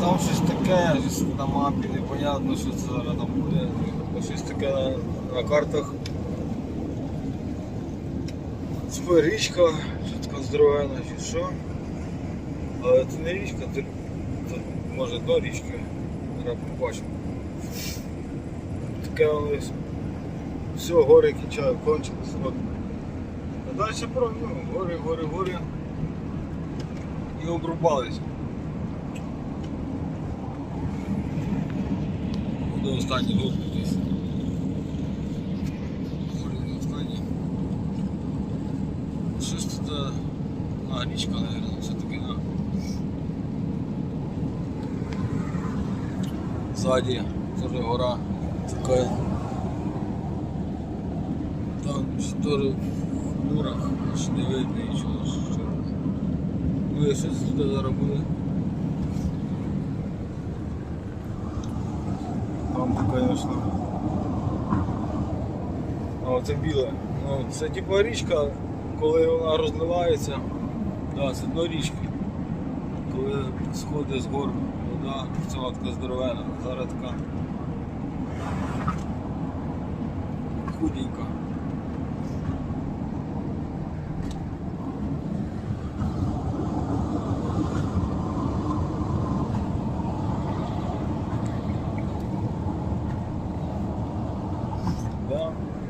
Там щось таке, щось на мапі, непонятно, що це зараз там буде. Щось таке на, картах. Це річка, що така здоровена, чи що. Але це не річка, це, це може до річки. Зараз побачимо. Таке ось все, гори кінчаю, кончились. Далі про ну, гори, гори. І обрубались. До останній год десь. Останній. Щось тут. е, А, річка, мабуть, все-таки, да. Ззаді теж гора така. Там теж в мурах, аж не видно нічого. Що... Ну, я щось туди зараз. Там, звісно. А це біле. Ну, це типа річка, коли вона розливається. Да, це дно річки. Коли сходить з гор вода, вона така здоровена, зараз така худенька. 怎么